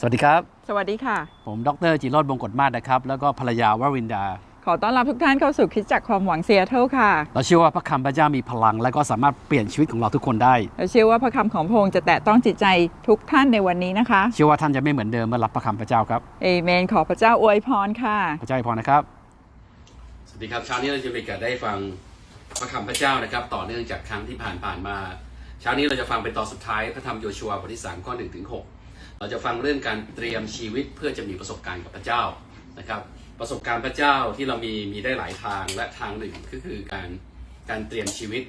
สวัสดีครับ สวัสดีค่ะ ผมดรจิโรดบงกฎมาศนะครับ แล้วก็ภรรยาวรินดา ขอต้อนรับทุกท่านเข้าสู่คริดจักรความหวังเซียเทิลค่ะ เราเชื่อว่าพระคำพระเจ้ามีพลัง และก็สามารถเปลี่ยนชีวิตของเราทุกคนได้และเชื่อว่าพระคำของพระองค์จะแตะต้องจิตใจทุกท่านในวันนี้นะคะ เชื่อว่าท่านจะไม่เหมือนเดิมเมื่อรับพระคำพระเจ้าครับ เอเมน ขอพระเจ้าอวยพรค่ะ พระเจ้าอวยพรนะครับ สวัสดีครับเช้านี้เราจะมีโอกาสได้ฟังพระคำพระเจ้านะครับ ต่อเนื่องจากครั้งที่ผ่านผ่านๆมา เช้านี้เราจะฟังเป็นตอนสุดท้ายพระธรรมโยชัวบทที่3ข้อ1ถึง6 เราจะฟังเรื่องการเตรียมชีวิตเพื่อจะมีประสบการณ์กับพระเจ้านะครับ ประสบการณ์พระเจ้าที่เรามีมีได้หลายทางและทางหนึ่งก็คือการการเตรียมชีวิต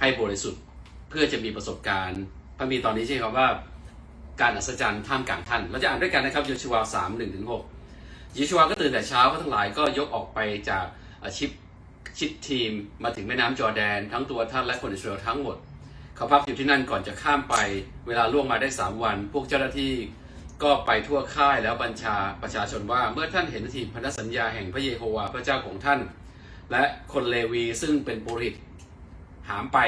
ให้บริสุทธิ์เพื่อจะมีประสบการณ์พระมีตอนนี้ใช่คำว่าการอัศจรรย์ท่ามกลางท่านเราจะอ่านด้วยกันนะครับโยชัวสามหนึ่งถึงหกยิชวาก็ตื่นแต่เช้าเขาทั้งหลายก็ยกออกไปจากอาชิปชิดทีมมาถึงแม่น้ำจอแดน ทั้งตัวท่านและคนอิสราเอลทั้งหมด เขาพักอยู่ที่นั่นก่อนจะข้ามไป เวลาล่วงมาได้สามวัน พวกเจ้าหน้าที่ก็ไปทั่วค่ายแล้วบัญชาประชาชนว่าเมื่อท่านเห็นทีพันธสัญญาแห่งพระเยโฮวาห์พระเจ้าของท่าน และคนเลวีซึ่งเป็นปุริตหามไป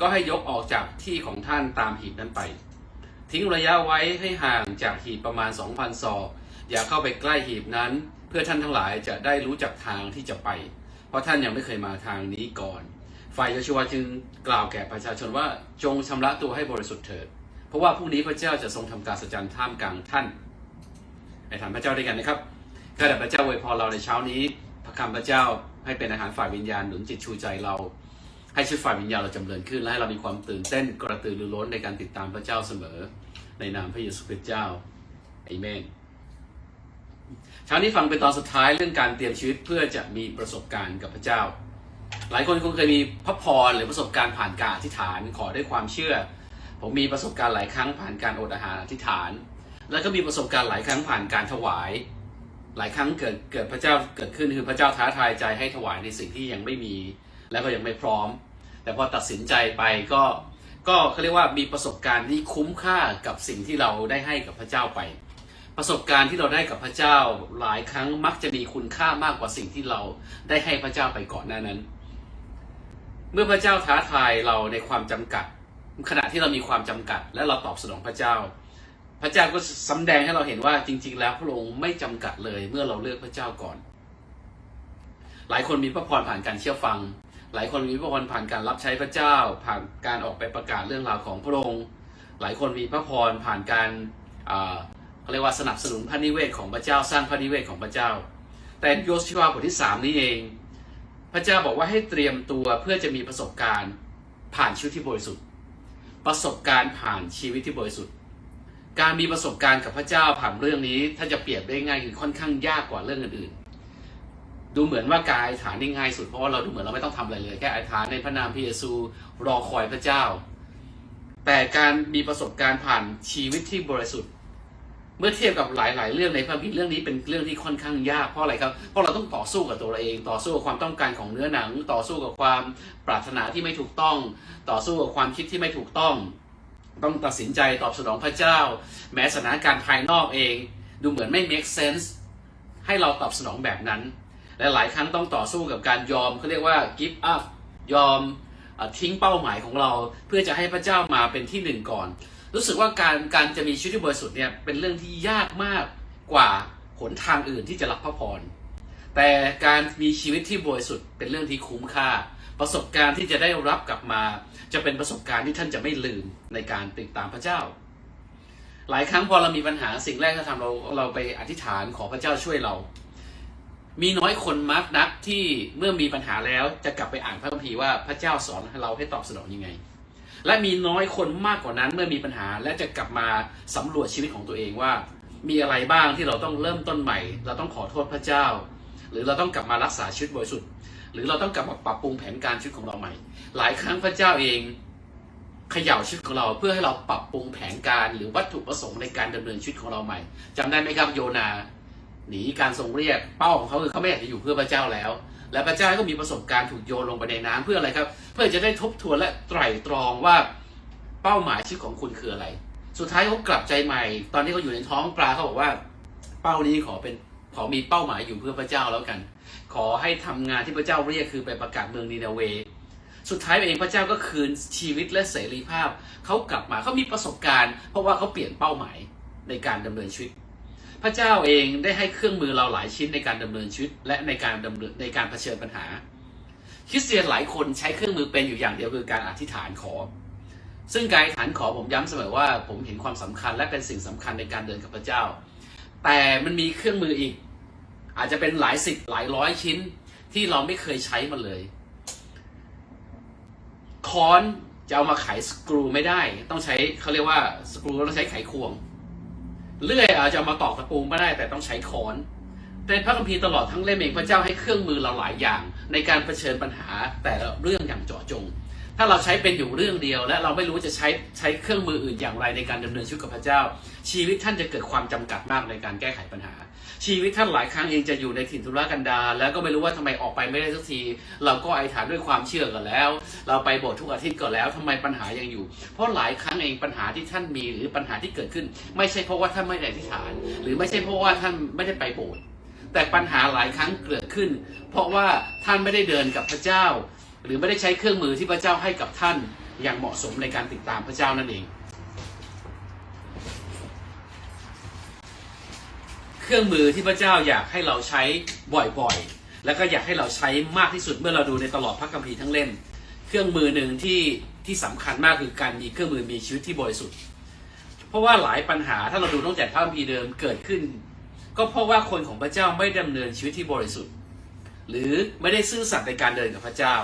ก็ให้ยกออกจากที่ของท่านตามหีบนั้นไป ทิ้งระยะไว้ให้ห่างจากหีบประมาณ 2,000ศอกอย่าเข้าไปใกล้หีบนั้น เพื่อท่านทั้งหลายจะได้รู้จักทางที่จะไป เพราะท่านยังไม่เคยมาทางนี้ก่อน ฝ่ายโยชัวจึงกล่าวแก่ประชาชนว่าจงชำระตัวให้บริสุทธิ์เถิด เพราะว่าพรุ่งนี้พระเจ้าจะทรงทำการสัจจันท่ามกลางท่านไปถามพระเจ้าด้วยกันนะครับข้าแต่พระเจ้าอวยพรเราในเช้านี้ พระคำพระเจ้าให้เป็นอาหารฝ่ายวิญญาณหนุนจิตชูใจเรา ให้ชีวิตฝ่ายวิญญาณเราจำเริญขึ้นและให้เรามีความตื่นเต้นกระตือรือร้นในการติดตามพระเจ้าเสมอ ในนามพระเยซูคริสต์เจ้าเอเมนเช้านี้ฟังเป็นตอนสุดท้ายเรื่องการเตรียมชีวิตเพื่อจะมีประสบการณ์กับพระเจ้า หลายคนคงเคยมีพระพรหรือประสบการณ์ผ่านการอธิษฐานขอด้วยความเชื่อ ผมมีประสบการณ์หลายครั้งผ่านการอดอาหารอธิษฐาน แล้วก็มีประสบการณ์หลายครั้งผ่านการถวาย หลายครั้งเกิดเกิดพระเจ้าเกิดขึ้นคือพระเจ้าท้าทายใจให้ถวายในสิ่งที่ยังไม่มี และก็ยังไม่พร้อม แต่พอตัดสินใจไปก็ก็เขาเรียกว่ามีประสบการณ์ที่คุ้มค่ากับสิ่งที่เราได้ให้กับพระเจ้าไป ประสบการณ์ที่เราได้กับพระเจ้าหลายครั้งมักจะมีคุณค่ามากกว่าสิ่งที่เราได้ให้พระเจ้าไปก่อนหน้านั้น เมื่อพระเจ้าท้าทายเราในความจำกัด ขณะที่เรามีความจำกัด และเราตอบสนองพระเจ้า พระเจ้าก็สำแดงให้เราเห็นว่าจริง ๆ แล้วพระองค์ไม่จำกัดเลยเมื่อเราเลือกพระเจ้าก่อน หลายคนมีพระพรผ่านการเชื่อฟัง หลายคนมีพระพรผ่านการรับใช้พระเจ้า ผ่านการออกไปประกาศเรื่องราวของพระองค์ หลายคนมีพระพรผ่านการเขาเรียกว่าสนับสนุนพระนิเวศของพระเจ้าสร้างพระนิเวศของพระเจ้า แต่โยชูวาบทที่สามนี้เอง พระเจ้าบอกว่าให้เตรียมตัวเพื่อจะมีประสบการณ์ผ่านชีวิตที่บริสุทธิ์ ประสบการณ์ผ่านชีวิตที่บริสุทธิ์ การมีประสบการณ์กับพระเจ้าผ่านเรื่องนี้ถ้าจะเปรียบได้ง่ายคือค่อนข้างยากกว่าเรื่องอื่นๆ ดูเหมือนว่ากายฐานนี่ง่ายสุดเพราะว่าเราดูเหมือนเราไม่ต้องทำอะไรเลยแค่อธิษฐานในพระนามพระเยซูรอคอยพระเจ้า แต่การมีประสบการณ์ผ่านชีวิตที่บริสุทธิ์ เมื่อเทียบกับหลาย ๆ เรื่องในพระคัมภีร์เรื่องนี้เป็นเรื่องที่ค่อนข้างยากเพราะอะไรครับ เพราะเราต้องต่อสู้กับตัวเราเอง ต่อสู้กับความต้องการของเนื้อหนัง ต่อสู้กับความปรารถนาที่ไม่ถูกต้อง ต่อสู้กับความคิดที่ไม่ถูกต้อง ต้องตัดสินใจตอบสนองพระเจ้า แม้สถานการณ์ภายนอกเอง ดูเหมือนไม่ make sense ให้เราตอบสนองแบบนั้น และหลายครั้งต้องต่อสู้กับการยอมเขาเรียกว่า give up ยอมอทิ้งเป้าหมายของเรา เพื่อจะให้พระเจ้ามาเป็นที่หนึ่งก่อน รู้สึกว่าการการจะมีชีวิตที่บริสุทธิ์เนี่ยเป็นเรื่องที่ยากมากกว่าหนทางอื่นที่จะรับพระพร แต่การมีชีวิตที่บริสุทธิ์เป็นเรื่องที่คุ้มค่า ประสบการณ์ที่จะได้รับกลับมา จะเป็นประสบการณ์ที่ท่านจะไม่ลืมในการติดตามพระเจ้า หลายครั้งพอเรามีปัญหาสิ่งแรกที่ทำเราเราไปอธิษฐานขอพระเจ้าช่วยเรา มีน้อยคนมากนักที่เมื่อมีปัญหาแล้วจะกลับไปอ่านพระคัมภีร์ว่าพระเจ้าสอนเราให้ตอบสนองยังไง และมีน้อยคนมากกว่านั้นเมื่อมีปัญหา และจะกลับมาสำรวจชีวิตของตัวเองว่า มีอะไรบ้างที่เราต้องเริ่มต้นใหม่ เราต้องขอโทษพระเจ้า หรือเราต้องกลับมารักษาชีวิตบริสุทธิ์หรือเราต้องกลับมาปรับปรุงแผนการชีวิตของเราใหม่ หลายครั้งพระเจ้าเองเขย่าชีวิตของเราเพื่อให้เราปรับปรุงแผนการหรือวัตถุประสงค์ในการดำเนินชีวิตของเราใหม่จำได้ไหมครับโยนาหนีการทรงเรียกเป้าของเขาคือเขาไม่อยากจะอยู่เพื่อพระเจ้าแล้ว และพระเจ้าก็มีประสบการณ์ถูกโยนลงไปในน้ำเพื่ออะไรครับ เพื่อจะได้ทบทวนและไตร่ตรองว่าเป้าหมายชีวิตของคุณคืออะไร สุดท้ายเขากลับใจใหม่ ตอนนี้เขาอยู่ในท้องปลาเขาบอกว่า เป้านี้ขอเป็นขอมีเป้าหมายอยู่เพื่อพระเจ้าแล้วกัน ขอให้ทำงานที่พระเจ้าเรียกคือไปประกาศเมืองนีนาเวสุดท้ายเองพระเจ้าก็คืนชีวิตและเสรีภาพเขากลับมาเขามีประสบการณ์ เพราะว่าเขาเปลี่ยนเป้าหมายในการดำเนินชีวิต พระเจ้าเองได้ให้เครื่องมือเราหลายชิ้นในการดำเนินชีวิตและในการดำเนินในการเผชิญปัญหา คริสเตียนหลายคนใช้เครื่องมือเป็นอยู่อย่างเดียวคือการอธิษฐานขอ ซึ่งการอธิษฐานขอผมย้ำเสมอว่า ผมเห็นความสำคัญและเป็นสิ่งสำคัญในการเดินกับพระเจ้า แต่มันมีเครื่องมืออีก อาจจะเป็นหลายสิบหลายร้อยชิ้นที่เราไม่เคยใช้มันเลย ค้อนจะเอามาไขสกรูไม่ได้ ต้องใช้เขาเรียกว่าสกรูต้องใช้ไขควง เลื่อยอาจจะมาตอกตะปูไม่ได้แต่ต้องใช้ค้อนในพระคัมภีร์ตลอดทั้งเล่มเองพระเจ้าให้เครื่องมือเราหลายอย่าง ในการเผชิญปัญหาแต่ละเรื่องอย่างเจาะจง ถ้าเราใช้เป็นอยู่เรื่องเดียว และเราไม่รู้จะใช้ใช้เครื่องมืออื่นอย่างไรในการดำเนินชีวิตกับพระเจ้า ชีวิตท่านจะเกิดความจำกัดมากในการแก้ไขปัญหา ชีวิตท่านหลายครั้งเองจะอยู่ในถิ่นทุรกันดารแล้วก็ไม่รู้ว่าทำไมออกไปไม่ได้สักที เราก็อธิฐานด้วยความเชื่อกันแล้ว เราไปโบสถ์ทุกอาทิตย์ก่อนแล้วทำไมปัญหายังอยู่ เพราะหลายครั้งเองปัญหาที่ท่านมีหรือปัญหาที่เกิดขึ้น ไม่ใช่เพราะว่าท่านไม่ได้อธิษฐาน หรือไม่ใช่เพราะว่าท่านไม่ได้ไปโบสถ์แต่ปัญหาหลายครั้งเกิดขึ้น เพราะว่าท่านไม่ได้เดินกับพระเจ้า หรือไม่ได้ใช้เครื่องมือที่พระเจ้าให้กับท่านอย่างเหมาะสมในการติดตามพระเจ้านั่นเอง เครื่องมือที่พระเจ้าอยากให้เราใช้บ่อยๆ แล้วก็อยากให้เราใช้มากที่สุดเมื่อเราดูในตลอดพระคัมภีร์ทั้งเล่ม เครื่องมือหนึ่งที่ที่สำคัญมากคือการมีเครื่องมือมีชีวิตที่บริสุทธิ์ เพราะว่าหลายปัญหาถ้าเราดูตั้งแต่พระคัมภีร์เดิมเกิดขึ้น ก็เพราะว่าคนของพระเจ้าไม่ดำเนินชีวิตที่บริสุทธิ์ หรือไม่ได้ซื่อสัตย์ในการเดินกับพระเจ้า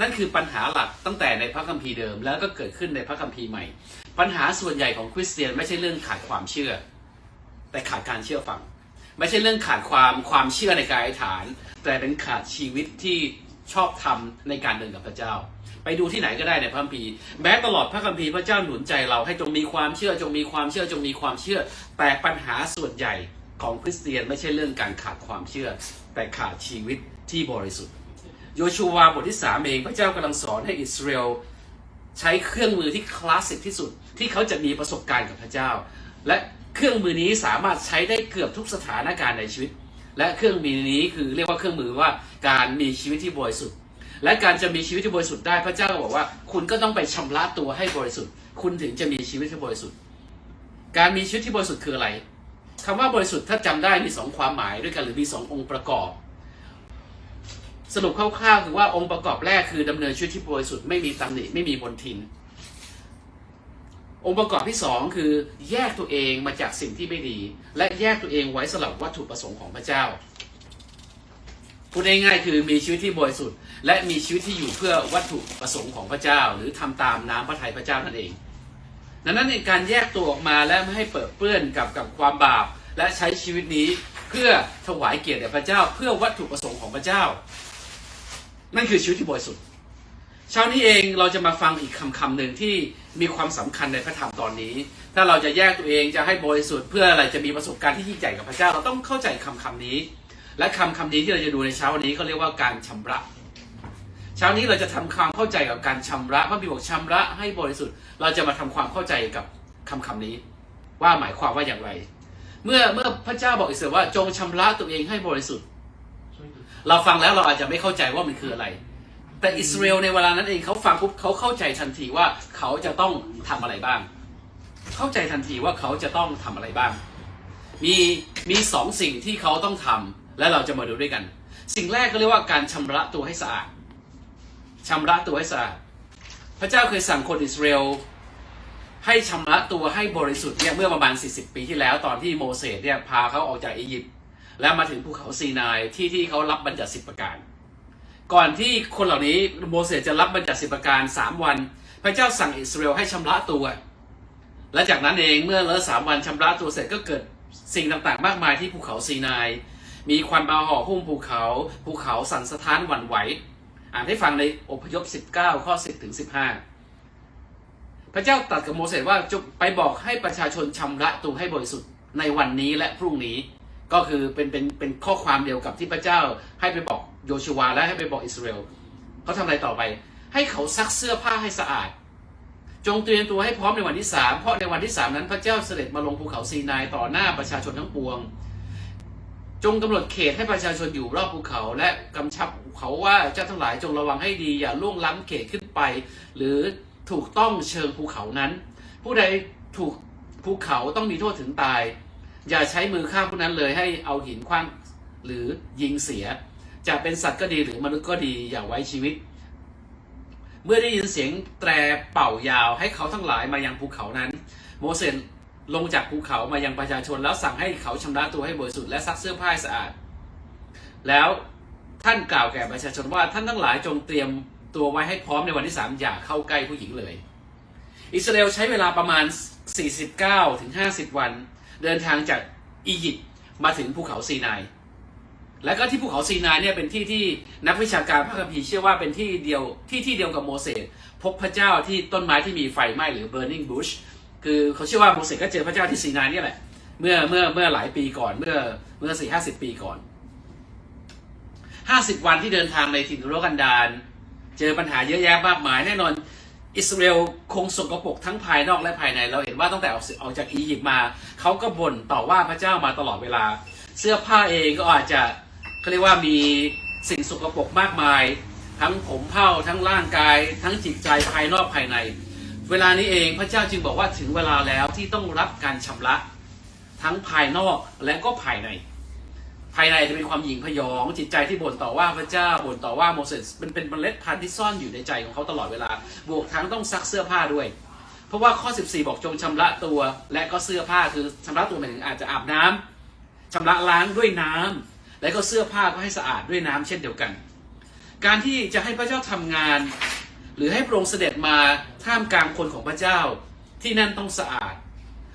นั่นคือปัญหาหลักตั้งแต่ในพระคัมภีร์เดิม แล้วก็เกิดขึ้นในพระคัมภีร์ใหม่ ปัญหาส่วนใหญ่ของคริสเตียนไม่ใช่เรื่องขาดความเชื่อ แต่ขาดการเชื่อฟัง ไม่ใช่เรื่องขาดความความเชื่อในการอธิษฐาน แต่เป็นขาดชีวิตที่ชอบทำในการเดินกับพระเจ้า ไปดูที่ไหนก็ได้ในพระคัมภีร์แม้ตลอดพระคัมภีร์พระเจ้าหนุนใจเราให้จงมีความเชื่อจงมีความเชื่อจงมีความเชื่อ แต่ปัญหาส่วนใหญ่ของคริสเตียนไม่ใช่เรื่องการขาดความเชื่อ แต่ขาดชีวิตที่บริสุทธิ์ โยชูวาบทที่สามเองพระเจ้ากำลังสอนให้อิสราเอลใช้เครื่องมือที่คลาสสิกที่สุดที่เขาจะมีประสบการณ์กับพระเจ้า และเครื่องมือนี้สามารถใช้ได้เกือบทุกสถานการณ์ในชีวิต และเครื่องมือนี้คือเรียกว่าเครื่องมือว่าการมีชีวิตที่บริสุทธิ์และการจะมีชีวิตที่บริสุทธิ์ได้พระเจ้าก็บอกว่า คุณก็ต้องไปชำระตัวให้บริสุทธิ์ คุณถึงจะมีชีวิตที่บริสุทธิ์ การมีชีวิตที่บริสุทธิ์คืออะไรคำว่าบริสุทธิ์ถ้าจำได้มีสองความหมายด้วยกันหรือมีสององค์ประกอบ สรุปคร่าวๆคือว่าองค์ประกอบแรกคือดำเนินชีวิตที่บริสุทธิ์ไม่มีตำหนิไม่มีบนทิน องค์ประกอบที่สองคือแยกตัวเองมาจากสิ่งที่ไม่ดี และแยกตัวเองไว้สำหรับวัตถุประสงค์ของพระเจ้าพูดง่ายๆคือมีชีวิตที่บริสุทธิ์และมีชีวิตที่อยู่เพื่อวัตถุประสงค์ของพระเจ้า หรือทำตามน้ำพระทัยพระเจ้านั่นเองดังนั้นในการแยกตัวออกมาและไม่ให้เปิดเปื้อนกับกับความบาปและใช้ชีวิตนี้เพื่อถวายเกียรติแด่พระเจ้าเพื่อวัตถุประสงค์ของพระเจ้า นั่นคือชีวิตที่บริสุทธิ์เช้านี้เองเราจะมาฟังอีกคำคำหนึ่งที่มีความสำคัญในพระธรรมตอนนี้ ถ้าเราจะแยกตัวเองจะให้บริสุทธิ์เพื่ออะไรจะมีประสบการณ์ที่ยิ่งใหญ่กับพระเจ้าเราต้องเข้าใจคำคำนี้ และคำคำนี้ที่เราจะดูในเช้าวันนี้เขาเรียกว่าการชำระ เช้านี้เราจะทำความเข้าใจกับการชำระพระบิดาบอกชำระให้บริสุทธิ์ เราจะมาทำความเข้าใจกับคำคำนี้ ว่าหมายความว่าอย่างไร เมื่อเมื่อพระเจ้าบอกอิสราเอลว่าจงชำระตัวเองให้บริสุทธิ์ เราฟังแล้วเราอาจจะไม่เข้าใจว่ามันคืออะไร แต่อิสราเอลในเวลานั้นเองเขาฟังปุ๊บเขาเข้าใจทันทีว่าเขาจะต้องทำอะไรบ้าง เข้าใจทันทีว่าเขาจะต้องทำอะไรบ้าง มีมีสองสิ่งที่เขาต้องทำและเราจะมาดูด้วยกัน สิ่งแรกก็เรียกว่าการชำระตัวให้สะอาดชำระตัวให้สะอาดพระเจ้าเคยสั่งคนอิสราเอลให้ชำระตัวให้บริสุทธิ์เนี่ยเมื่อประมาณ 40 ปีที่แล้วตอนที่โมเสสเนี่ยพาเขาออกจากอียิปต์ แล้วมาถึงภูเขาซีนายที่ที่เขารับบัญญัติสิบประการ ก่อนที่คนเหล่านี้โมเสสจะรับบัญญัติสิบประการสามวัน พระเจ้าสั่งอิสราเอลให้ชำระตัว และจากนั้นเองเมื่อเลอะสามวันชำระตัวเสร็จก็เกิดสิ่งต่างๆ มากมายที่ภูเขาซีนาย มีควันมาห่อหุ้มภูเขา ภูเขาสั่นสะท้านหวั่นไหว อ่านให้ฟังในอพยพ 19 ข้อ 10 ถึง 15 พระเจ้าตรัสกับโมเสสว่าจงไปบอกให้ประชาชนชำระตัวให้บริสุทธิ์ในวันนี้และพรุ่งนี้ ก็คือเป็นเป็นเป็นข้อความเดียวกับที่พระเจ้าให้ไปบอกโยชูวาและให้ไปบอกอิสราเอลเขาทำอะไรต่อไป ให้เขาซักเสื้อผ้าให้สะอาด จงเตรียมตัวให้พร้อมในวันที่สามเพราะในวันที่สามนั้นพระเจ้าเสด็จมาลงภูเขาซีนายต่อหน้าประชาชนทั้งปวง จงกำหนดเขตให้ประชาชนอยู่รอบภูเขา และกำชับเขาว่าเจ้าทั้งหลายจงระวังให้ดีอย่าล่วงล้ำเขตขึ้นไป หรือถูกต้องเชิงภูเขานั้น ผู้ใดถูกภูเขาต้องมีโทษถึงตาย อย่าใช้มือฆ่าผู้นั้นเลยให้เอาหินคว้างหรือยิงเสีย จะเป็นสัตว์ก็ดีหรือมนุษย์ก็ดีอย่าไว้ชีวิต เมื่อได้ยินเสียงแตรเป่ายาวให้เขาทั้งหลายมายังภูเขานั้น โมเสสลงจากภูเขามายังประชาชนแล้วสั่งให้เขาชำระตัวให้บริสุทธิ์และซักเสื้อผ้าให้สะอาด แล้วท่านกล่าวแก่ประชาชนว่าท่านทั้งหลายจงเตรียมตัวไว้ให้พร้อมในวันที่สามอย่าเข้าใกล้ผู้หญิงเลย อิสราเอลใช้เวลาประมาณ 49ถึง50 วัน เดินทางจากอียิปต์มาถึงภูเขาซีนายและก็ที่ภูเขาซีนายเนี่ยเป็นที่ที่นักวิชาการพระคัมภีร์เชื่อว่าเป็นที่เดียวที่ที่เดียวกับโมเสสพบพระเจ้าที่ต้นไม้ที่มีไฟไหม้หรือ burning bush คือเขาเชื่อว่าโมเสสก็เจอพระเจ้าที่ซีนายเนี่ยแหละ เมื่อเมื่อเมื่อหลายปีก่อนเมื่อเมื่อสี่ห้าสิบปีก่อนห้าสิบวันที่เดินทางในถิ่นทุรกันดารเจอปัญหาเยอะแยะมากมายแน่นอน อิสราเอลคงสกปรกทั้งภายนอกและภายในเราเห็นว่าตั้งแต่ออกออกจากอียิปต์มาเขาก็บ่นต่อว่าพระเจ้ามาตลอดเวลา เสื้อผ้าเองก็อาจจะเขาเรียกว่ามีสิ่งสกปรกมากมาย ทั้งผมเผ้าทั้งร่างกาย ทั้งจิตใจภายนอกภายใน เวลานี้เองพระเจ้าจึงบอกว่าถึงเวลาแล้วที่ต้องรับการชำระ ทั้งภายนอกและก็ภายใน ภายในจะเป็นความหยิ่งพยอง จิตใจที่บ่นต่อว่าพระเจ้าบ่นต่อว่าโมเสสเป็นเป็นเมล็ดพันธุ์ที่ซ่อนอยู่ในใจของเขาตลอดเวลา บวกทั้งต้องซักเสื้อผ้าด้วย เพราะว่าข้อ 14 บอกจงชำระตัว และก็เสื้อผ้าคือชำระตัวหมายถึงอาจจะอาบน้ำชำระล้างด้วยน้ำและก็เสื้อผ้าก็ให้สะอาดด้วยน้ำเช่นเดียวกัน การที่จะให้พระเจ้าทำงาน หรือให้พระองค์เสด็จมาท่ามกลางคนของพระเจ้าที่นั่นต้องสะอาด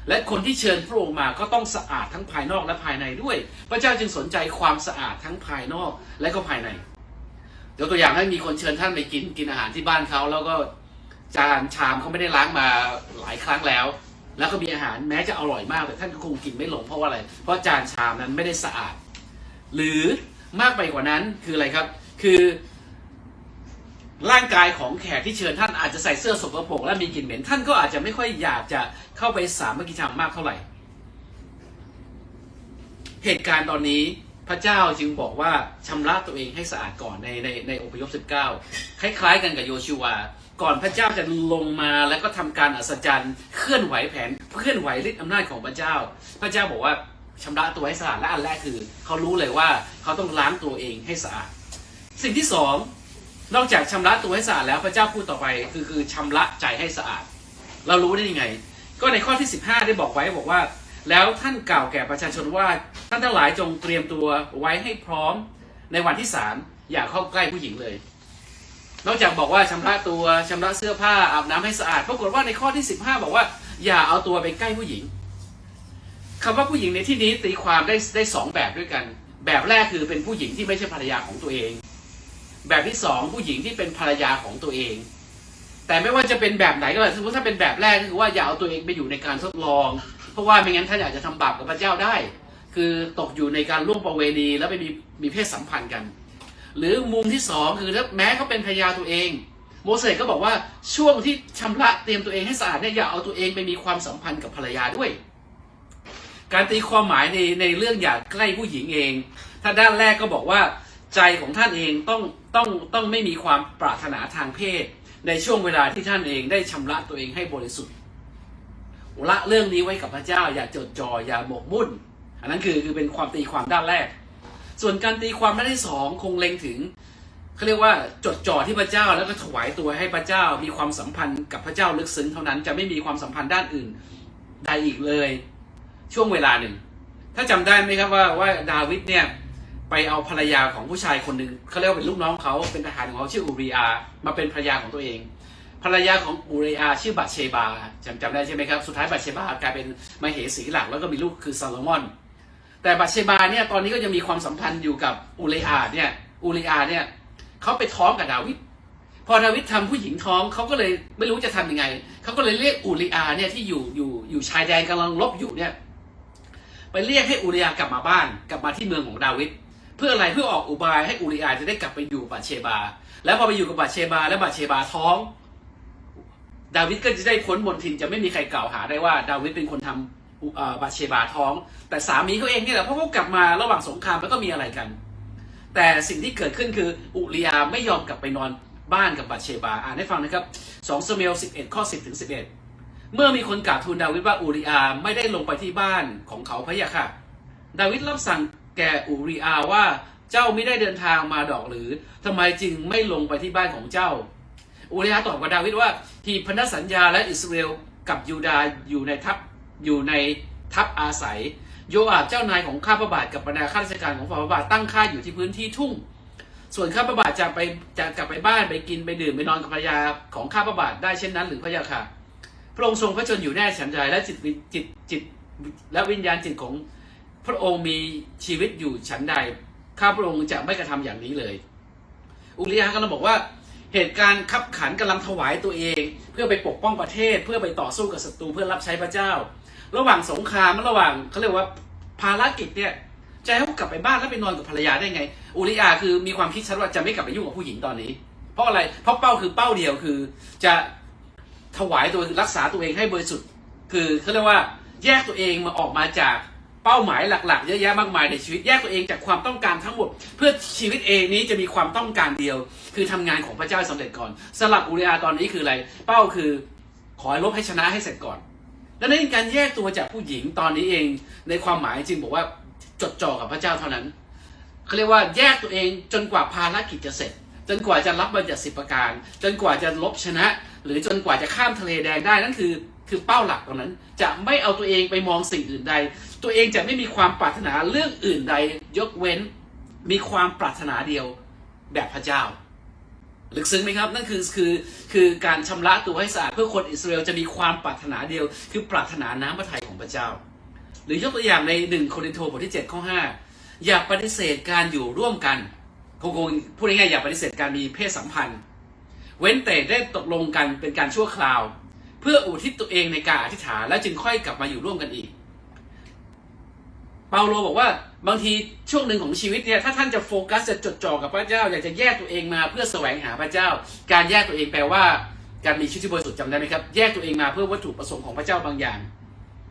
และคนที่เชิญพระองค์มาก็ต้องสะอาดทั้งภายนอกและภายในด้วย พระเจ้าจึงสนใจความสะอาดทั้งภายนอกและก็ภายในยกตัวอย่างให้มีคนเชิญท่านไปกินกินอาหารที่บ้านเขาแล้วก็จานชามเขาไม่ได้ล้างมาหลายครั้งแล้ว แล้วก็มีอาหารแม้จะอร่อยมากแต่ท่านก็คงกินไม่ลงเพราะว่าอะไร เพราะจานชามนั้นไม่ได้สะอาด หรือมากไปกว่านั้นคืออะไรครับ คือ ร่างกายของแขกที่เชิญท่านอาจจะใส่เสื้อสกปรกและมีกลิ่นเหม็น ท่านก็อาจจะไม่ค่อยอยากจะเข้าไปสามัคคีธรรมมากเท่าไหร่ เหตุการณ์ตอนนี้พระเจ้าจึงบอกว่าชำระตัวเองให้สะอาดก่อนในในในอพยพ19 คล้าย ๆ กันกับโยชูวา ก่อนพระเจ้าจะลงมาแล้วก็ทำการอัศจรรย์เคลื่อนไหวแผนเคลื่อนไหวฤทธิ์อำนาจของพระเจ้า พระเจ้าบอกว่าชำระตัวให้สะอาดและอันแรกคือ เขารู้เลยว่าเขาต้องล้างตัวเองให้สะอาด สิ่งที่สอง นอกจากชำระตัวให้สะอาดแล้วพระเจ้าพูดต่อไป คือคือชำระใจให้สะอาด เรารู้ได้ยังไง ก็ในข้อที่ 15 ได้บอกไว้บอกว่า แล้วท่านกล่าวแก่ประชาชนว่าท่านทั้งหลายจงเตรียมตัวไว้ให้พร้อมในวันที่สามอย่าเข้าใกล้ผู้หญิงเลย นอกจากบอกว่าชำระตัวชำระเสื้อผ้าอาบน้ำให้สะอาดปรากฏว่าในข้อที่ 15 บอกว่า อย่าเอาตัวไปใกล้ผู้หญิงคำว่าผู้หญิงในที่นี้ตีความได้ได้สองแบบด้วยกัน แบบแรกคือเป็นผู้หญิงที่ไม่ใช่ภรรยาของตัวเอง แบบที่สองผู้หญิงที่เป็นภรรยาของตัวเอง แต่ไม่ว่าจะเป็นแบบไหนก็แล้วสมมติถ้าเป็นแบบแรกก็คือว่าอย่าเอาตัวเองไปอยู่ในการทดลอง เพราะว่าไม่งั้นท่านอาจจะทำบาปกับพระเจ้าได้ คือตกอยู่ในการร่วมประเวณีแล้วไปมีมีเพศสัมพันธ์กัน หรือมุมที่สองคือถ้าแม้เขาเป็นภรรยาตัวเอง โมเสสก็บอกว่าช่วงที่ชำระเตรียมตัวเองให้สะอาดเนี่ยอย่าเอาตัวเองไปมีความสัมพันธ์กับภรรยาด้วย การตีความหมายในในเรื่องอย่าใกล้ผู้หญิงเอง ถ้าด้านแรกก็บอกว่า ใจของท่านเองต้องต้องต้องไม่มีความปรารถนาทางเพศ ในช่วงเวลาที่ท่านเองได้ชำระตัวเองให้บริสุทธิ์ละเรื่องนี้ไว้กับพระเจ้า อย่าจดจ่ออย่าหมกมุ่น อันนั้นคือคือเป็นความตีความด้านแรก ส่วนการตีความด้านที่สองคงเล็งถึงเขาเรียกว่าจดจ่อที่พระเจ้าแล้วก็ถวายตัวให้พระเจ้ามีความสัมพันธ์กับพระเจ้าลึกซึ้งเท่านั้นจะไม่มีความสัมพันธ์ด้านอื่นใดอีกเลย ช่วงเวลาหนึ่ง ถ้าจำได้ไหมครับว่าว่าดาวิดเนี่ย ไปเอาภรรยาของผู้ชายคนหนึ่งเขาเรียกว่าเป็นลูกน้องเขาเป็นทหารของเขาชื่ออูริอามาเป็นภรรยาของตัวเอง ภรรยาของอูริอาชื่อบัตเชบาจำจำได้ใช่ไหมครับ สุดท้ายบัตเชบากลายเป็นมเหสีหลักแล้วก็มีลูกคือซาโลมอน แต่บัตเชบาเนี่ยตอนนี้ก็ยังมีความสัมพันธ์อยู่กับอูริอาเนี่ยอูริอาเนี่ยเขาไปท้องกับดาวิดพอดาวิดทำผู้หญิงท้องเขาก็เลยไม่รู้จะทำยังไงเขาก็เลยเรียกอูริอาเนี่ยที่อยู่อยู่อยู่ชายแดนกำลังรบอยู่เนี่ยไปเรียกให้อูริยากลับมาบ้านกลับมาที่เมืองของดาวิด เพื่ออะไรเพื่อออกอุบายให้อูริยาจะได้กลับไปอยู่บัตเชบา แล้วพอไปอยู่กับบัตเชบา แล้วบัตเชบาท้อง ดาวิดก็จะได้พ้นมนทินจะไม่มีใครกล่าวหาได้ว่า ดาวิดเป็นคนทำอุเอ่อบัตเชบาท้อง แต่สามีเขาเองเนี่ยแหละเพราะเขากลับมาระหว่างสงครามแล้วก็มีอะไรกัน แต่สิ่งที่เกิดขึ้นคืออุริยาไม่ยอมกลับไปนอนบ้านกับบัตเชบาอ่านให้ฟังนะครับ2สมเอล11 ข้อ 10ถึง11 เมื่อมีคนกราบทูลดาวิดว่าอูริอาไม่ได้ลงไปที่บ้านของเขาพะยะค่ะ ดาวิดรับสั่ง แก่อูริอาว่าเจ้าไม่ได้เดินทางมาดอกหรือทำไมจึงไม่ลงไปที่บ้านของเจ้าอูริอาตอบกับดาวิดว่า ที่พันธสัญญาและอิสราเอลกับยูดาห์อยู่ในทัพอยู่ในทัพอาศัย โยอาบเจ้านายของข้าพระบาทกับบรรดาข้าราชการของฝ่าพระบาทตั้งค่าอยู่ที่พื้นที่ทุ่ง ส่วนข้าพระบาทจะไปจะกลับไปบ้านไปกินไปดื่มไปนอนกับภรรยาของข้าพระบาทได้เช่นนั้นหรือพระยาค่ะพระองค์ทรงพระชนอยู่แน่ฉันใดและจิตวิจิตจิตและวิญญาณจิตของ พระองค์มีชีวิตอยู่ฉันใด ข้าพระองค์จะไม่กระทำอย่างนี้เลย อุริยะกำลังบอกว่า เหตุการณ์ขับขันกำลังถวายตัวเอง เพื่อไปปกป้องประเทศ เพื่อไปต่อสู้กับศัตรูเพื่อรับใช้พระเจ้า ระหว่างสงครามระหว่างเขาเรียกว่าภารกิจเนี่ยจะให้เขากลับไปบ้านแล้วไปนอนกับภรรยาได้ไง อุริยาคือมีความคิดชัดว่าจะไม่กลับไปยุ่งกับผู้หญิงตอนนี้ เพราะอะไร เพราะเป้าคือเป้าเดียวคือจะถวายตัวรักษาตัวเองให้บริสุทธิ์ คือเขาเรียกว่าแยกตัวเองมาออกมาจาก เป้าหมายหลักๆเยอะแยะมากมายในชีวิตแยกตัวเองจากความต้องการทั้งหมด เพื่อชีวิตเองนี้จะมีความต้องการเดียว คือทำงานของพระเจ้าให้สำเร็จก่อนสลับอุริยาตอนนี้คืออะไร เป้าคือขอให้ลบให้ชนะให้เสร็จก่อนดังนั้นการแยกตัวจากผู้หญิงตอนนี้เอง ในความหมายจริงบอกว่าจดจ่อกับพระเจ้าเท่านั้นเขาเรียกว่าแยกตัวเองจนกว่าภารกิจจะเสร็จ จนกว่าจะรับบัญญัติสิบประการ จนกว่าจะลบชนะ หรือจนกว่าจะข้ามทะเลแดงได้นั่นคือ คือเป้าหลักตรงนั้น จะไม่เอาตัวเองไปมองสิ่งอื่นใด ตัวเองจะไม่มีความปรารถนาเรื่องอื่นใดยกเว้นมีความปรารถนาเดียวแบบพระเจ้า ลึกซึ้งไหมครับ นั่นคือคือคือการชำระตัวให้สะอาดเพื่อคนอิสราเอลจะมีความปรารถนาเดียว คือปรารถนาน้ำพระทัยของพระเจ้า หรือยกตัวอย่างในหนึ่งโครินโตบทที่7ข้อ5อย่าปฏิเสธการอยู่ร่วมกันคงคงพูดง่ายๆอย่าปฏิเสธการมีเพศสัมพันธ์ เว้นแต่ได้ตกลงกันเป็นการชั่วคราว เพื่ออุทิศตัวเองในการอธิษฐานแล้วจึงค่อยกลับมาอยู่ร่วมกันอีก เปาโลบอกว่าบางทีช่วงหนึ่งของชีวิตเนี่ยถ้าท่านจะโฟกัสจะจดจ่อกับพระเจ้า อยากจะแยกตัวเองมาเพื่อแสวงหาพระเจ้า การแยกตัวเองแปลว่า การมีชีวิตที่บริสุทธิ์จำได้ไหมครับแยกตัวเองมาเพื่อวัตถุประสงค์ของพระเจ้าบางอย่าง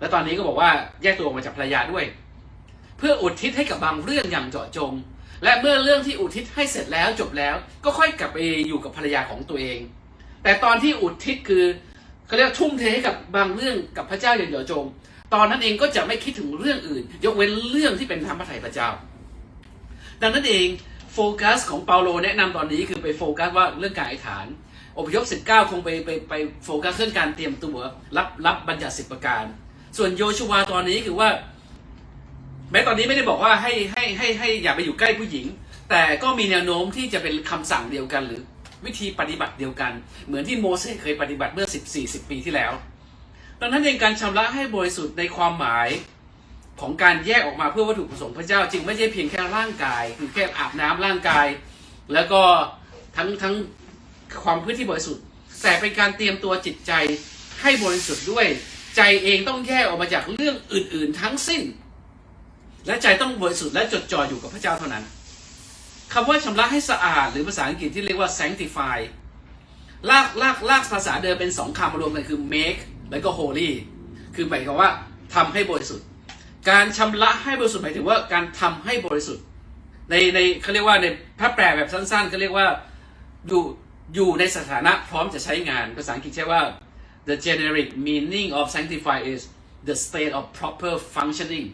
และตอนนี้ก็บอกว่าแยกตัวออกมาจากภรรยาด้วย เพื่ออุทิศให้กับบางเรื่องอย่างเจาะจง และเมื่อเรื่องที่อุทิศให้เสร็จแล้วจบแล้ว ก็ค่อยกลับไปอยู่กับภรรยาของตัวเอง แต่ตอนที่อุทิศคือเขาเรียกทุ่มเทให้กับบางเรื่องกับพระเจ้าอย่างเจาะจง ตอนนั้นเองก็จะไม่คิดถึงเรื่องอื่น ยกเว้นเรื่องที่เป็นธรรมพระทัยพระเจ้า ดังนั้นเองโฟกัสของเปาโลแนะนำตอนนี้คือไปโฟกัสว่าเรื่องการอธิษฐานอพยพ19 คงไปไปไปโฟกัสเรื่องการเตรียมตัวรับรับบัญญัติสิบประการ ส่วนโยชูวาตอนนี้คือว่า แม้ตอนนี้ไม่ได้บอกว่าให้ให้ให้ให้อย่าไปอยู่ใกล้ผู้หญิง แต่ก็มีแนวโน้มที่จะเป็นคำสั่งเดียวกันหรือวิธีปฏิบัติเดียวกัน เหมือนที่โมเสสเคยปฏิบัติเมื่อ10-40ปีที่แล้ว ดังนั้นเองการชำระให้บริสุทธิ์ในความหมายของการแยกออกมาเพื่อวัตถุประสงค์พระเจ้าจึงไม่ใช่เพียงแค่ร่างกายคือแค่อาบน้ำร่างกาย แล้วก็ทั้งทั้งความพื้นที่บริสุทธิ์ แต่เป็นการเตรียมตัวจิตใจให้บริสุทธิ์ด้วย ใจเองต้องแยกออกมาจากเรื่องอื่น ๆ ทั้งสิ้น และใจต้องบริสุทธิ์และจดจ่ออยู่กับพระเจ้าเท่านั้นคำว่าชำระให้สะอาด หรือภาษาอังกฤษที่เรียกว่า sanctify ลากลากลากภาษาเดิมเป็นสองคำรวมกันคือ make แล้วก็ holy คือหมายความว่าทำให้บริสุทธิ์ การชำระให้บริสุทธิ์หมายถึงว่าการทำให้บริสุทธิ์ ในในเขาเรียกว่าในพระแปลแบบสั้นๆเขาเรียกว่าอยู่อยู่ในสถานะพร้อมจะใช้งานภาษาอังกฤษใช้ว่า the generic meaning of sanctify is the state of proper functioning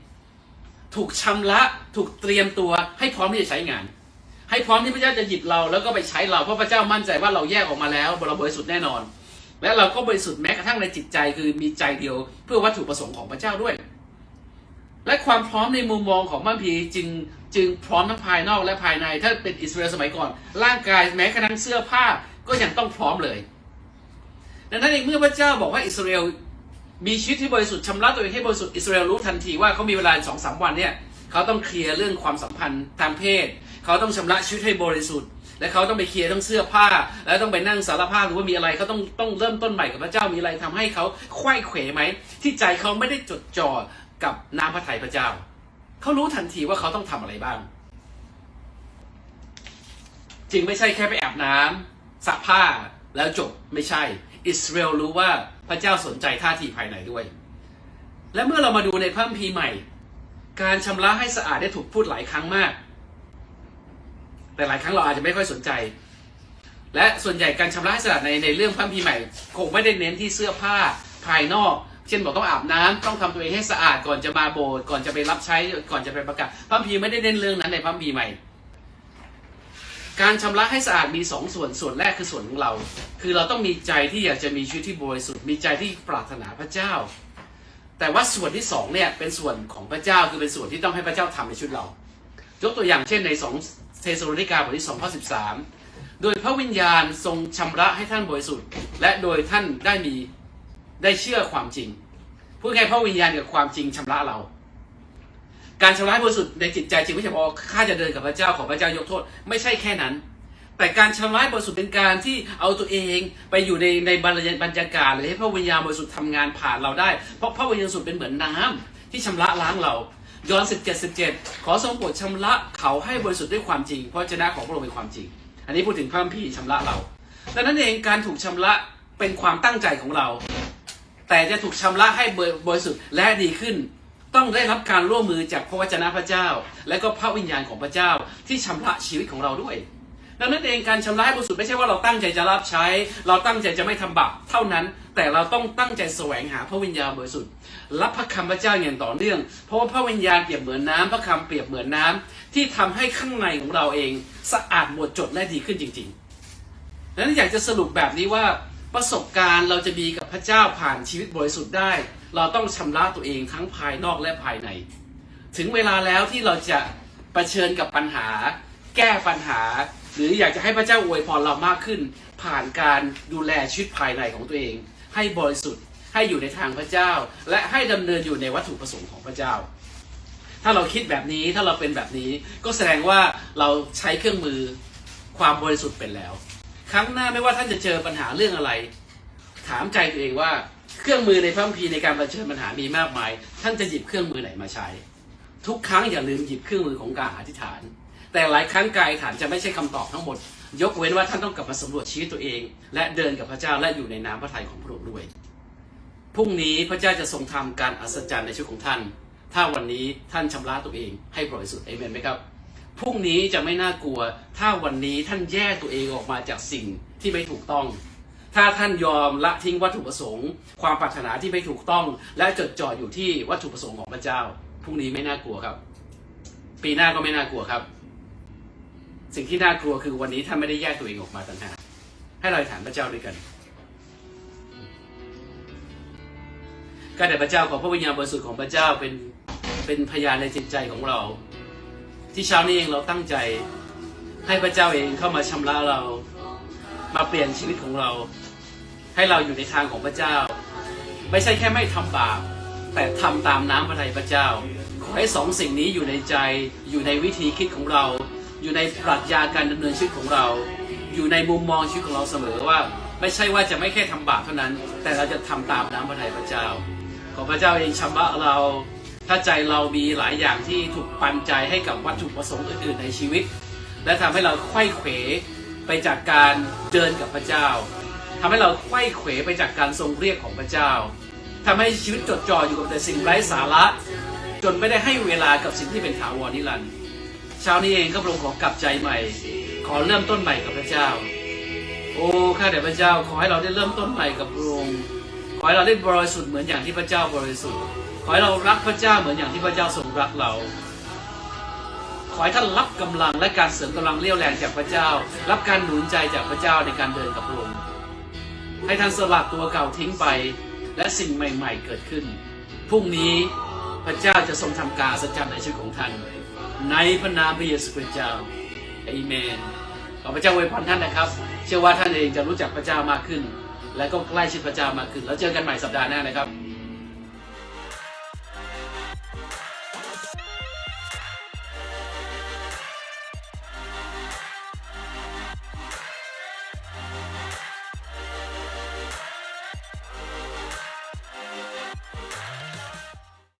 ถูกชำระถูกเตรียมตัวให้พร้อมที่จะใช้งาน ให้พร้อมที่พระเจ้าจะหยิบเราแล้วก็ไปใช้เราเพราะพระเจ้ามั่นใจว่าเราแยกออกมาแล้วเราบริสุทธิ์แน่นอน และเราก็บริสุทธิ์แม้กระทั่งในจิตใจคือมีใจเดียว เพื่อวัตถุประสงค์ของพระเจ้าด้วย และความพร้อมในมุมมองของพระพีจึงจึงพร้อมทั้งภายนอกและภายใน ถ้าเป็นอิสราเอลสมัยก่อน ร่างกายแม้กระทั่งเสื้อผ้าก็ยังต้องพร้อมเลย ดังนั้นเองเมื่อพระเจ้าบอกว่าอิสราเอลมีชีวิตที่บริสุทธิ์ชำระตัวเองให้บริสุทธิ์อิสราเอลรู้ทันทีว่าเขามีเวลาสองสามวันเนี่ยเขาต้องเคลียร์เรื่องความสัมพันธ์ทางเพศ เขาต้องชำระชีวิตให้บริสุทธิ์ และเขาต้องไปเคลียร์ทั้งเสื้อผ้า แล้วต้องไปนั่งสารภาพหรือว่ามีอะไรเขาต้องต้องเริ่มต้นใหม่กับพระเจ้ามีอะไรทำให้เขาไขว้เขวไหมที่ใจเขาไม่ได้จดจ่อกับน้ำพระทัยพระเจ้าเขารู้ทันทีว่าเขาต้องทำอะไรบ้าง จึงไม่ใช่แค่ไปอาบน้ำซักผ้าแล้วจบไม่ใช่ อิสราเอลรู้ว่าพระเจ้าสนใจท่าทีภายในด้วย และเมื่อเรามาดูในพระคัมภีร์ใหม่ การชำระให้สะอาดได้ถูกพูดหลายครั้งมาก แต่หลายครั้งเราอาจจะไม่ค่อยสนใจ และส่วนใหญ่การชำระให้สะอาดในในเรื่องพัมภีใหม่ คงไม่ได้เน้นที่เสื้อผ้าภายนอก เช่นบอกต้องอาบน้ำต้องทำตัวเองให้สะอาดก่อนจะมาโบสถ์ก่อนจะไปรับใช้ก่อนจะไปประกาศพัมภีไม่ได้เน้นเรื่องนั้นในพัมภีใหม่ การชำระให้สะอาดมีสองส่วนส่วนแรกคือส่วนของเรา คือเราต้องมีใจที่อยากจะมีชีวิตที่บริสุทธิ์มีใจที่ปรารถนาพระเจ้า แต่ว่าส่วนที่สองเนี่ยเป็นส่วนของพระเจ้าคือเป็นส่วนที่ต้องให้พระเจ้าทำในชีวิตเรายกตัวอย่างเช่นใน2 เทสโลนิกาบทที่2ข้อ13 โดยพระวิญญาณทรงชำระให้ท่านบริสุทธิ์ และโดยท่านได้มีได้เชื่อความจริงพูดง่ายๆพระวิญญาณกับความจริงชำระเรา การชำระบริสุทธิ์ในจิตใจจริงไม่ใช่บอข้าจะเดินกับพระเจ้าขอพระเจ้ายกโทษ ไม่ใช่แค่นั้น แต่การชำระบริสุทธิ์เป็นการที่เอาตัวเองไปอยู่ในในบรรยบรรยากาศเลยให้พระวิญญาณบริสุทธิ์ทำงานผ่านเราได้ เพราะพระวิญญาณบริสุทธิ์เป็นเหมือนน้ำที่ชำระล้างเรา ยอห์น17 17 ขอทรงโปรดชำระเขาให้บริสุทธิ์ด้วยความจริง เพราะชนะของพระองค์เป็นความจริง อันนี้พูดถึงพระพี่ชำระเราดังนั้นเองการถูกชำระเป็นความตั้งใจของเรา แต่จะถูกชำระให้บริสุทธิ์และดีขึ้น ต้องได้รับการร่วมมือจากพระวจนะพระเจ้า และก็พระวิญญาณของพระเจ้าที่ชำระชีวิตของเราด้วย ดังนั้นเองการชำระให้บริสุทธิ์ไม่ใช่ว่าเราตั้งใจจะรับใช้ เราตั้งใจจะไม่ทำบาปเท่านั้น แต่เราต้องตั้งใจแสวงหาพระวิญญาณบริสุทธิ์รับพระคำพระเจ้าอย่างต่อเนื่อง เพราะว่าพระวิญญาณเปรียบเหมือนน้ำพระคำเปรียบเหมือนน้ำที่ทำให้ข้างในของเราเอง สะอาดหมดจดและดีขึ้นจริงๆดังนั้นอยากจะสรุปแบบนี้ว่าประสบการณ์เราจะมีกับพระเจ้าผ่านชีวิตบริสุทธิ์ได้ เราต้องชำระตัวเองทั้งภายนอกและภายใน ถึงเวลาแล้วที่เราจะะเผชิญกับปัญหา แก้ปัญหา หรืออยากจะให้พระเจ้าอวยพรเรามากขึ้น ผ่านการดูแลชีวิตภายในของตัวเอง ให้บริสุทธิ์ให้อยู่ในทางพระเจ้า และให้ดำเนินอยู่ในวัตถุประสงค์ของพระเจ้า ถ้าเราคิดแบบนี้ถ้าเราเป็นแบบนี้ ก็แสดงว่าเราใช้เครื่องมือความบริสุทธิ์เป็นแล้ว ครั้งหน้าไม่ว่าท่านจะเจอปัญหาเรื่องอะไร ถามใจตัวเองว่าเครื่องมือในพระคัมภีร์ในการเผชิญปัญหามีมากมาย ท่านจะหยิบเครื่องมือไหนมาใช้ ทุกครั้งอย่าลืมหยิบเครื่องมือของการอธิษฐาน แต่หลายครั้งการอธิษฐานจะไม่ใช่คำตอบทั้งหมด ยกเว้นว่าท่านต้องกลับมาสำรวจชีวิตตัวเอง และเดินกับพระเจ้าและอยู่ในน้ำพระทัยของพระองค์ด้วยพรุ่งนี้พระเจ้าจะทรงทำการอัศจรรย์ในชีวิตของท่าน ถ้าวันนี้ท่านชำระตัวเองให้บริสุทธิ์เอเมนไหมครับพรุ่งนี้จะไม่น่ากลัว ถ้าวันนี้ท่านแยกตัวเองออกมาจากสิ่งที่ไม่ถูกต้อง ถ้าท่านยอมละทิ้งวัตถุประสงค์ ความปรารถนาที่ไม่ถูกต้อง และจดจ่ออยู่ที่วัตถุประสงค์ของพระเจ้าพรุ่งนี้ไม่น่ากลัวครับ ปีหน้าก็ไม่น่ากลัวครับ สิ่งที่น่ากลัวคือวันนี้ท่าไม่ได้แยกตัวเองออกมาต่างหากให้เราอธิษฐานพระเจ้าด้วยกันการแด่พระเจ้าของพระวิญญาณบริสุทธิ์ของพระเจ้าเป็นเป็นพยานในจิตใจของเรา ที่เช้านี้เองเราตั้งใจให้พระเจ้าเองเข้ามาชำระเรา มาเปลี่ยนชีวิตของเรา ให้เราอยู่ในทางของพระเจ้า ไม่ใช่แค่ไม่ทำบาปแต่ทำตามน้ำพระทัยพระเจ้า ขอให้สองสิ่งนี้อยู่ในใจอยู่ในวิธีคิดของเรา อยู่ในปรัชญาการดำเนินชีวิตของเรา อยู่ในมุมมองชีวิตของเราเสมอว่า ไม่ใช่ว่าจะไม่แค่ทำบาปเท่านั้น แต่เราจะทำตามน้ำพระทัยพระเจ้า ขอพระเจ้าเองชำระเรา ถ้าใจเรามีหลายอย่างที่ถูกปันใจให้กับวัตถุประสงค์อื่นๆในชีวิต และทำให้เราไขว้เขวไปจากการเดินกับพระเจ้าทำให้เราไขว้เขวไปจากการทรงเรียกของพระเจ้าทำให้ชีวิตจดจ่ออยู่กับแต่สิ่งไร้สาระ จนไม่ได้ให้เวลากับสิ่งที่เป็นถาวรนิรันดร์ ช้านี้เองก็พระองค์ขอกลับใจใหม่ ขอเริ่มต้นใหม่กับพระเจ้า โอ้ข้าแต่พระเจ้าขอให้เราได้เริ่มต้นใหม่กับพระองค์ขอให้เราได้บริสุทธิ์เหมือนอย่างที่พระเจ้าบริสุทธิ์ ขอให้เรารักพระเจ้าเหมือนอย่างที่พระเจ้าทรงรักเรา ขอให้ท่านรับกำลังและการเสริมกำลังเรี่ยวแรงจากพระเจ้า รับการหนุนใจจากพระเจ้าในการเดินกับพระองค์ให้ท่านสลัดตัวเก่าทิ้งไป และสิ่งใหม่ ๆ เกิดขึ้นพรุ่งนี้พระเจ้าจะทรงทำการอัศจรรย์ในชีวิตของท่าน ในพระนามพระเยซูคริสต์เจ้าเอเมนขอพระเจ้าอวยพรท่านนะครับ เชื่อว่าท่านเองจะรู้จักพระเจ้ามากขึ้น และก็ใกล้ชิดพระเจ้ามากขึ้น แล้วเจอกันใหม่สัปดาห์หน้านะครับ